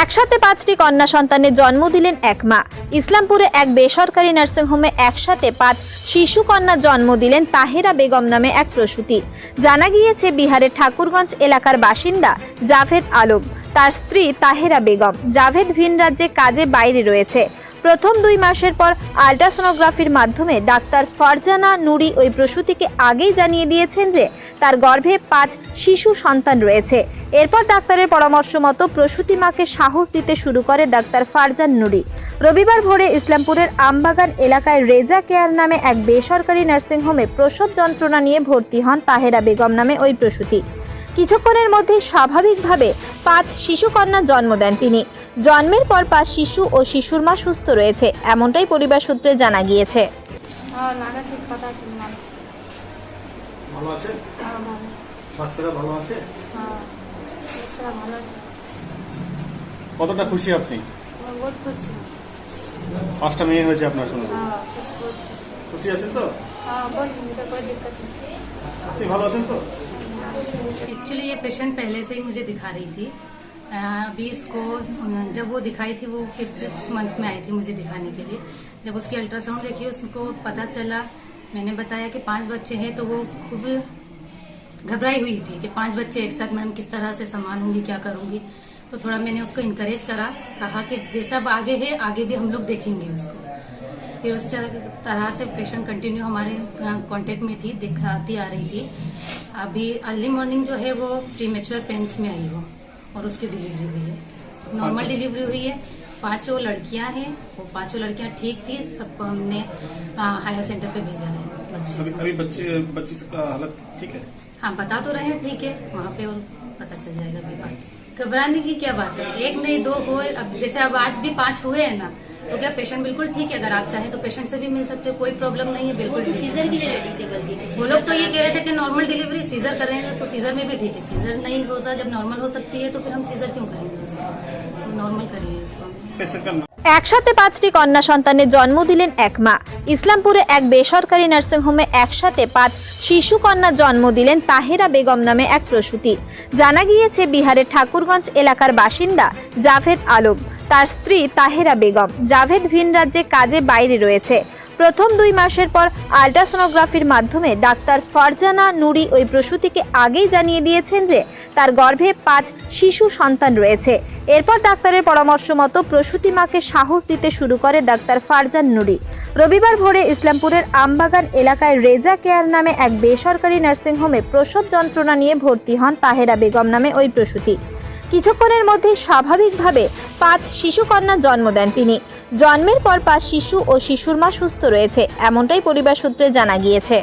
একসাথে পাঁচটি কন্যা সন্তানের জন্ম দিলেন এক মা। ইসলামপুরে এক বেসরকারি নার্সিংহোমে একসাথে পাঁচ শিশু কন্যা জন্ম দিলেন তাহেরা বেগম নামে এক প্রসূতি। জানা গিয়েছে, বিহারের ঠাকুরগঞ্জ এলাকার বাসিন্দা জাভেদ আলম। তার স্ত্রী তাহেরা বেগম। জাভেদ ভিন রাজ্যে কাজে বাইরে রয়েছে। প্রথম দুই মাসের পর আল্ট্রাসোনোগ্রাফির মাধ্যমে ডাক্তার ফারজানা নুরি ওই প্রসূতিকে আগেই জানিয়ে দিয়েছেন যে তার গর্ভে পাঁচ শিশু সন্তান রয়েছে। এরপর ডাক্তারের পরামর্শ মতো প্রসূতি মাকে সাহস দিতে শুরু করে ডাক্তার ফারজান নুরি। রবিবার ভোরে ইসলামপুরের আমবাগান এলাকায় রেজা কেয়ার নামে এক বেসরকারি নার্সিংহোমে প্রসব যন্ত্রণা নিয়ে ভর্তি হন তাহেরা বেগম নামে ওই প্রসূতি। কিছুক্ষণের মধ্যে স্বাভাবিকভাবে পাঁচ শিশু কন্যা জন্ম দেন তিনি। জন্মের পর পাঁচ শিশু ও শিশুর মা সুস্থ রয়েছে এমনটাই পরিবার সূত্রে জানা গিয়েছে হ্যাঁ নানা ঠিক কথা ছিল না ভালো আছে হ্যাঁ ভালো বাচ্চারা ভালো আছে হ্যাঁ বাচ্চারা ভালো আছে কতটা খুশি আপনি আমি বহুত খুশি পাঁচটা মেয়ে হয়েছে আপনার সঙ্গে हाँ खुश बहुत খুশি আছেন তো हाँ बहुत मुझे कोई दिक्कत नहीं আপনি ভালো আছেন তো एक्चुअली ये पेशेंट पहले से ही मुझे दिखा रही थी अ, अभी इसको जब वो दिखाई थी, वो फिफ्थ मंथ में आई थी मुझे दिखाने के लिए। जब उसकी अल्ट्रासाउंड देखी, उसको पता चला, मैंने बताया कि पाँच बच्चे हैं तो वो खूब घबराई हुई थी कि पाँच बच्चे एक साथ मैडम किस तरह से संभालूँगी क्या करूँगी। तो थोड़ा मैंने उसको इनकरेज करा, कहा कि जैसा आगे है, आगे भी हम लोग देखेंगे उसको। फिर उस तरह से पेशेंट कंटिन्यू हमारे कांटेक्ट में थी, दिखाती आ रही थी। अभी अर्ली मॉर्निंग जो है, वो प्रीमेचुअर पेंस में आई वो। और उसकी डिलीवरी हुई है। नॉर्मल डिलीवरी हुई है। पाँचों लड़कियाँ हैं वो पाँचों लड़कियाँ ठीक थी सबको हमने हायर सेंटर पे भेजा है। बच्चे। अभी अभी बच्चे बच्ची का हालत ठीक है? हाँ बता तो रहे हैं ठीक है वहाँ पे और पता चल जाएगा घबराने की क्या बात है? एक नहीं दो हो अब जैसे अब आज भी पाँच हुए हैं ना तो क्या पेशेंट बिल्कुल ठीक है अगर आप चाहें तो पेशेंट से भी मिल सकते हो कोई प्रॉब्लम नहीं है बिल्कुल सीजर की रेडी थे बल्कि वो लोग तो ये कह रहे थे कि नॉर्मल डिलीवरी सीजर करेंगे तो सीजर में भी ठीक है सीजर नहीं होता जब नॉर्मल हो सकती है तो फिर हम सीजर क्यों करेंगे उसको तो नॉर्मल करिए इसको पेशेंट का একসাথে পাঁচটি কন্যা সন্তানের জন্ম দিলেন এক মা ইসলামপুরে এক বেসরকারি নার্সিংহোমে একসাথে পাঁচ শিশু কন্যা জন্ম দিলেন তাহেরা বেগম নামে এক প্রসূতি জানা গিয়েছে বিহারের ঠাকুরগঞ্জ এলাকার বাসিন্দা জাভেদ আলম তার স্ত্রী তাহেরা বেগম। জাভেদ ভিন রাজ্যে কাজে বাইরে রয়েছে। প্রথম দুই মাসের পর আল্ট্রাসোনোগ্রাফির মাধ্যমে ডাক্তার ফারজানা নুরি ওই প্রসূতিকে আগেই জানিয়ে দিয়েছেন যে তার গর্ভে পাঁচ শিশু সন্তান রয়েছে। এরপর ডাক্তারের পরামর্শ মতো প্রসূতি মাকে সাহস দিতে শুরু করে ডাক্তার ফারজান নুরি। রবিবার ভোরে ইসলামপুরের আমবাগান এলাকায় রেজা কেয়ার নামে এক বেসরকারি নার্সিংহোমে প্রসব যন্ত্রণা নিয়ে ভর্তি হন তাহেরা বেগম নামে ওই প্রসূতি। কিছুক্ষণের মধ্যে স্বাভাবিকভাবে পাঁচ শিশু কন্যা জন্ম দেন তিনি। জন্মের পর পাঁচ শিশু ও শিশুর মা সুস্থ রয়েছে, এমনটাই পরিবার সূত্রে জানা গিয়েছে।